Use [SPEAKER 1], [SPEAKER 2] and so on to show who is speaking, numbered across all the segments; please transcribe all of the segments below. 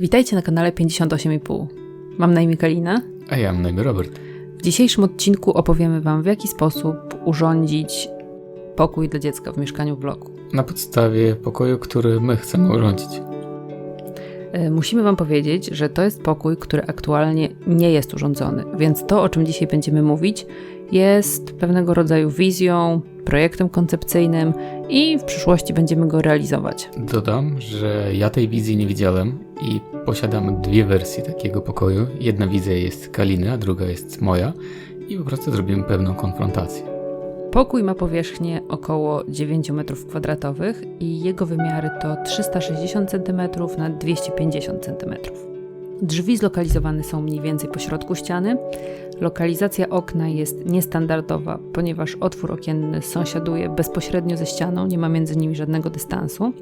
[SPEAKER 1] Witajcie na kanale 58,5. Mam na imię Kalina.
[SPEAKER 2] A ja mam na imię Robert.
[SPEAKER 1] W dzisiejszym odcinku opowiemy Wam, w jaki sposób urządzić pokój dla dziecka w mieszkaniu w bloku.
[SPEAKER 2] Na podstawie pokoju, który my chcemy urządzić.
[SPEAKER 1] E, Musimy Wam powiedzieć, że to jest pokój, który aktualnie nie jest urządzony, więc to, o czym dzisiaj będziemy mówić, jest pewnego rodzaju wizją, projektem koncepcyjnym i w przyszłości będziemy go realizować.
[SPEAKER 2] Dodam, że ja tej wizji nie widziałem i posiadam dwie wersje takiego pokoju. Jedna wizja jest Kaliny, a druga jest moja i po prostu zrobimy pewną konfrontację.
[SPEAKER 1] Pokój ma powierzchnię około 9 m2 i jego wymiary to 360 cm na 250 cm. Drzwi zlokalizowane są mniej więcej po środku ściany. Lokalizacja okna jest niestandardowa, ponieważ otwór okienny sąsiaduje bezpośrednio ze ścianą, nie ma między nimi żadnego dystansu.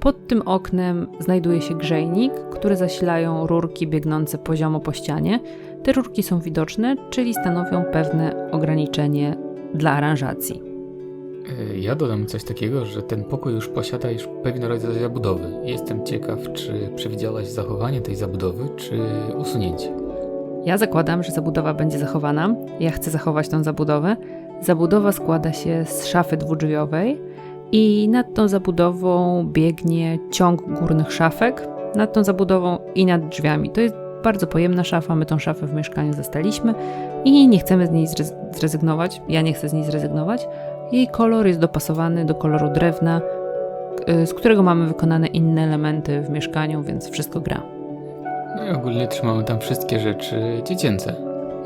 [SPEAKER 1] Pod tym oknem znajduje się grzejnik, który zasilają rurki biegnące poziomo po ścianie. Te rurki są widoczne, czyli stanowią pewne ograniczenie dla aranżacji.
[SPEAKER 2] Yy, Ja dodam coś takiego, że ten pokój już posiada już pewien rodzaj zabudowy. Jestem ciekaw, czy przewidziałaś zachowanie tej zabudowy, czy usunięcie.
[SPEAKER 1] Ja zakładam, że zabudowa będzie zachowana. Ja chcę zachować tą zabudowę. Zabudowa składa się z szafy dwudrzwiowej i nad tą zabudową biegnie ciąg górnych szafek, nad tą zabudową i nad drzwiami. To jest bardzo pojemna szafa, my tą szafę w mieszkaniu zastaliśmy i nie chcemy z niej zrez- zrezygnować. Ja nie chcę z niej zrezygnować. Jej kolor jest dopasowany do koloru drewna, y, z którego mamy wykonane inne elementy w mieszkaniu, więc wszystko gra.
[SPEAKER 2] No i ogólnie trzymamy tam wszystkie rzeczy dziecięce.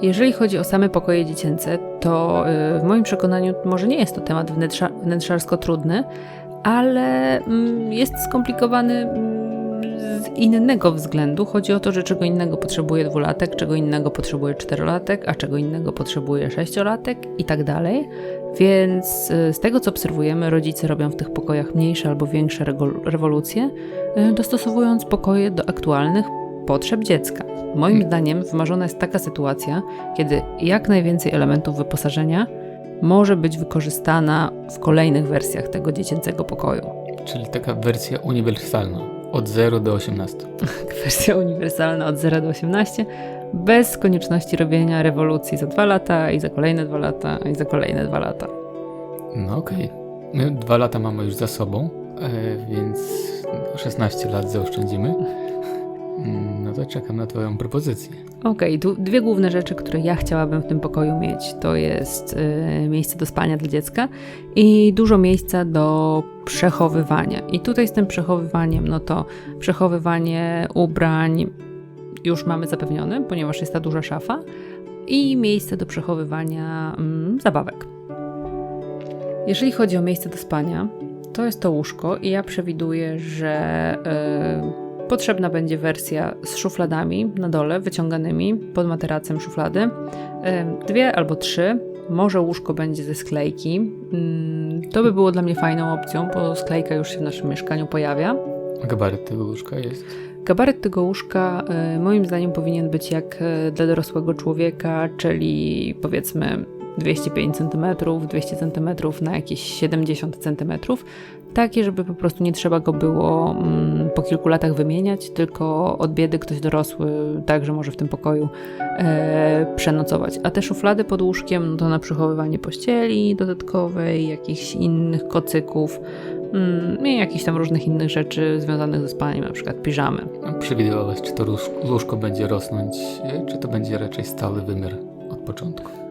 [SPEAKER 1] Jeżeli chodzi o same pokoje dziecięce, to y, w moim przekonaniu może nie jest to temat wnętrza, wnętrzarsko trudny, ale mm, jest skomplikowany mm, z innego względu. Chodzi o to, że czego innego potrzebuje dwulatek, czego innego potrzebuje czterolatek, a czego innego potrzebuje sześciolatek i tak dalej. Więc y, z tego co obserwujemy, rodzice robią w tych pokojach mniejsze albo większe rewolucje, y, dostosowując pokoje do aktualnych potrzeb dziecka. Moim zdaniem wymarzona jest taka sytuacja, kiedy jak najwięcej elementów wyposażenia może być wykorzystana w kolejnych wersjach tego dziecięcego pokoju.
[SPEAKER 2] Czyli taka wersja uniwersalna. Od 0 do 18.
[SPEAKER 1] Wersja uniwersalna od 0 do 18, bez konieczności robienia rewolucji za 2 lata i za kolejne 2 lata i za kolejne 2 lata.
[SPEAKER 2] No okej. My dwa lata mamy już za sobą, e, więc 16 lat zaoszczędzimy. Mm, No to czekam na Twoją propozycję.
[SPEAKER 1] Okej, du- dwie główne rzeczy, które ja chciałabym w tym pokoju mieć, to jest y, miejsce do spania dla dziecka i dużo miejsca do przechowywania. I tutaj z tym przechowywaniem, no to przechowywanie ubrań już mamy zapewnione, ponieważ jest ta duża szafa i miejsce do przechowywania mm, zabawek. Jeżeli chodzi o miejsce do spania, to jest to łóżko i ja przewiduję, że y, potrzebna będzie wersja z szufladami na dole, wyciąganymi pod materacem szuflady. Dwie albo trzy. Może łóżko będzie ze sklejki. Mm, To by było dla mnie fajną opcją, bo sklejka już się w naszym mieszkaniu pojawia.
[SPEAKER 2] A gabaryt tego łóżka jest?
[SPEAKER 1] Gabaryt tego łóżka y, moim zdaniem powinien być jak y, dla dorosłego człowieka, czyli powiedzmy 205 cm, 200 cm na jakieś 70 cm. Takie, żeby po prostu nie trzeba go było mm, po kilku latach wymieniać, tylko od biedy ktoś dorosły także może w tym pokoju e, przenocować. A te szuflady pod łóżkiem no to na przechowywanie pościeli dodatkowej, jakichś innych kocyków, mm, i jakichś tam różnych innych rzeczy związanych ze spaniem, na przykład piżamy.
[SPEAKER 2] Przewidywałaś, czy to łóż- łóżko będzie rosnąć, e, czy to będzie raczej stały wymiar od początku?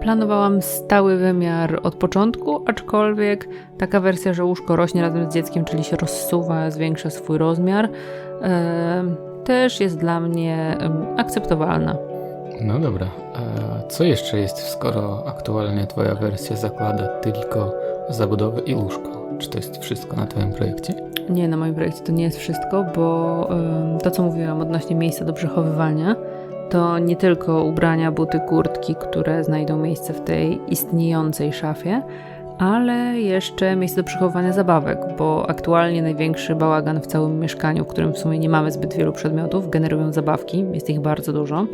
[SPEAKER 1] Planowałam stały wymiar od początku, aczkolwiek taka wersja, że łóżko rośnie razem z dzieckiem, czyli się rozsuwa, zwiększa swój rozmiar, też jest dla mnie akceptowalna.
[SPEAKER 2] No dobra. A co jeszcze jest, skoro aktualnie Twoja wersja zakłada tylko zabudowę i łóżko? Czy to jest wszystko na Twoim projekcie?
[SPEAKER 1] Nie, na moim projekcie to nie jest wszystko, bo to, co mówiłam odnośnie miejsca do przechowywania, to nie tylko ubrania, buty, kurtki, które znajdą miejsce w tej istniejącej szafie, ale jeszcze miejsce do przechowywania zabawek, bo aktualnie największy bałagan w całym mieszkaniu, w którym w sumie nie mamy zbyt wielu przedmiotów, generują zabawki, jest ich bardzo dużo.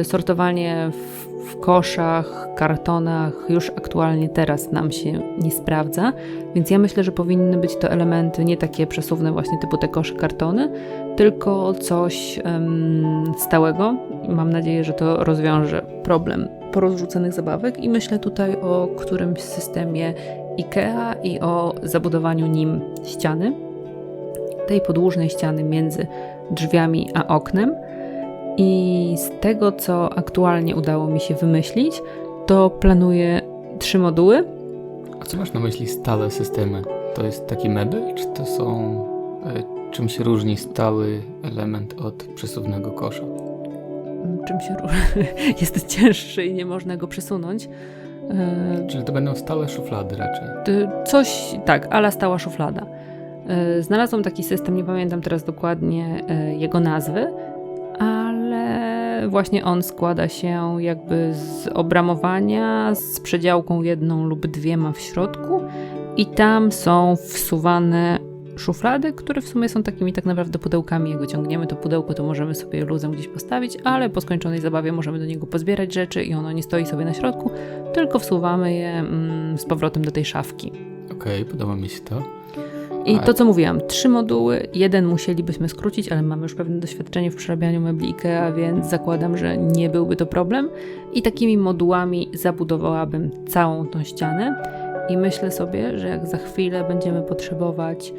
[SPEAKER 1] Y, Sortowanie w, w koszach, kartonach już aktualnie teraz nam się nie sprawdza, więc ja myślę, że powinny być to elementy nie takie przesuwne właśnie typu te kosze, kartony, tylko coś em, stałego mam nadzieję, że to rozwiąże problem porozrzucanych zabawek i myślę tutaj o którymś systemie IKEA i o zabudowaniu nim ściany, tej podłużnej ściany między drzwiami a oknem. I z tego, co aktualnie udało mi się wymyślić, to planuję trzy moduły.
[SPEAKER 2] A co masz na myśli stałe systemy? To jest taki mebel, czy to są... E, czym się różni stały element od przesuwnego kosza?
[SPEAKER 1] Czym się? Jest cięższy i nie można go przesunąć. E,
[SPEAKER 2] Czyli to będą stałe szuflady raczej.
[SPEAKER 1] Coś, tak, ala stała szuflada. Y, Znalazłam taki system, nie pamiętam teraz dokładnie y, jego nazwy, ale właśnie on składa się jakby z obramowania z przedziałką jedną lub dwiema w środku i tam są wsuwane szuflady, które w sumie są takimi tak naprawdę pudełkami. Jak wyciągniemy to pudełko, to możemy sobie luzem gdzieś postawić, ale po skończonej zabawie możemy do niego pozbierać rzeczy i ono nie stoi sobie na środku, tylko wsuwamy je mm, z powrotem do tej szafki.
[SPEAKER 2] Okej, podoba mi się to.
[SPEAKER 1] I to, co mówiłam, trzy moduły, jeden musielibyśmy skrócić, ale mamy już pewne doświadczenie w przerabianiu mebli IKEA, więc zakładam, że nie byłby to problem. I takimi modułami zabudowałabym całą tą ścianę. I myślę sobie, że jak za chwilę będziemy potrzebować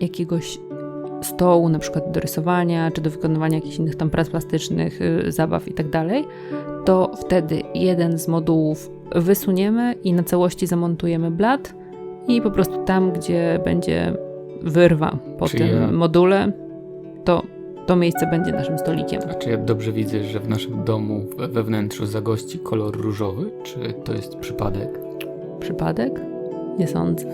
[SPEAKER 1] jakiegoś stołu, na przykład do rysowania, czy do wykonywania jakichś innych tam prac plastycznych, y, zabaw i tak dalej, to wtedy jeden z modułów wysuniemy i na całości zamontujemy blat i po prostu tam, gdzie będzie wyrwa po
[SPEAKER 2] Czy
[SPEAKER 1] tym
[SPEAKER 2] ja-
[SPEAKER 1] module, to to miejsce będzie naszym stolikiem.
[SPEAKER 2] A czy ja dobrze widzę, że w naszym domu we wnętrzu zagości kolor różowy? Czy to jest przypadek?
[SPEAKER 1] Przypadek? Nie sądzę.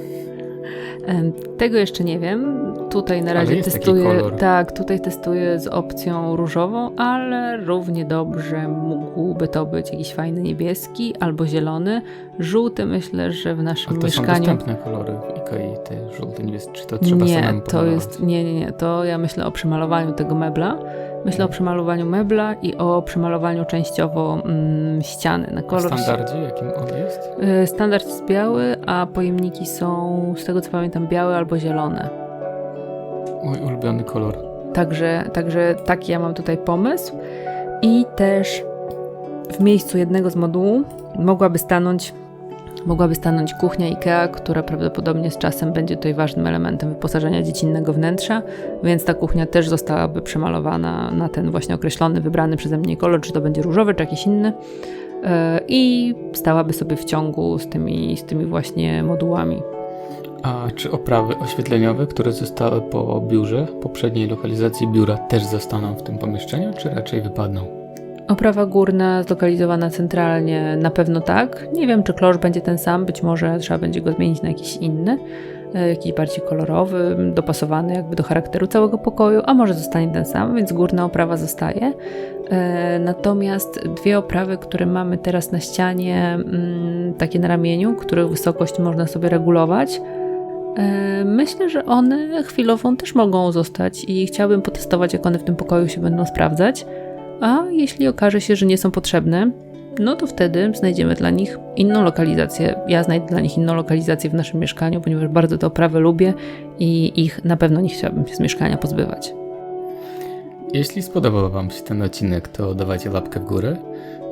[SPEAKER 1] Tego jeszcze nie wiem. Tutaj na razie testuję. Tak, tutaj testuję z opcją różową, ale równie dobrze mógłby to być jakiś fajny niebieski albo zielony. Żółty myślę, że w
[SPEAKER 2] A
[SPEAKER 1] naszym
[SPEAKER 2] to są
[SPEAKER 1] mieszkaniu.
[SPEAKER 2] dostępne kolory w Ikei, te żółte, niebieskie. Czy to trzeba
[SPEAKER 1] nie, to jest. Nie, nie, nie. To ja myślę o przemalowaniu tego mebla. Myślę o przemalowaniu mebla i o przemalowaniu częściowo mm, ściany na
[SPEAKER 2] W
[SPEAKER 1] kolor.
[SPEAKER 2] standardzie, jakim on jest?
[SPEAKER 1] Y, Standard jest biały, a pojemniki są, z tego co pamiętam, białe albo zielone.
[SPEAKER 2] Mój ulubiony kolor.
[SPEAKER 1] Także, także taki ja mam tutaj pomysł. I też w miejscu jednego z modułów mogłaby stanąć, mogłaby stanąć kuchnia IKEA, która prawdopodobnie z czasem będzie tutaj ważnym elementem wyposażenia dziecinnego wnętrza, więc ta kuchnia też zostałaby przemalowana na ten właśnie określony, wybrany przeze mnie kolor, czy to będzie różowy, czy jakiś inny. Yy, I stałaby sobie w ciągu z tymi, z tymi właśnie modułami.
[SPEAKER 2] A czy oprawy oświetleniowe, które zostały po biurze, poprzedniej lokalizacji biura, też zostaną w tym pomieszczeniu, czy raczej wypadną?
[SPEAKER 1] Oprawa górna zlokalizowana centralnie na pewno tak. Nie wiem, czy klosz będzie ten sam, być może trzeba będzie go zmienić na jakiś inny, e, jakiś bardziej kolorowy, dopasowany jakby do charakteru całego pokoju, a może zostanie ten sam, więc górna oprawa zostaje. E, Natomiast dwie oprawy, które mamy teraz na ścianie, mm, takie na ramieniu, których wysokość można sobie regulować, e, myślę, że one chwilową też mogą zostać i chciałabym potestować, jak one w tym pokoju się będą sprawdzać. A jeśli okaże się, że nie są potrzebne, no to wtedy znajdziemy dla nich inną lokalizację. Ja znajdę dla nich inną lokalizację w naszym mieszkaniu, ponieważ bardzo te oprawy lubię i ich na pewno nie chciałabym się z mieszkania pozbywać.
[SPEAKER 2] Jeśli spodobał Wam się ten odcinek, to dawajcie łapkę w górę.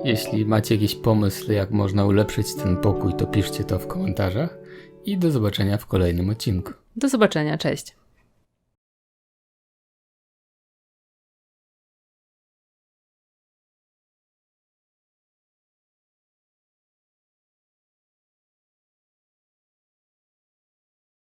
[SPEAKER 2] Jeśli macie jakiś pomysł, jak można ulepszyć ten pokój, to piszcie to w komentarzach. I do zobaczenia w kolejnym odcinku.
[SPEAKER 1] Do zobaczenia, cześć.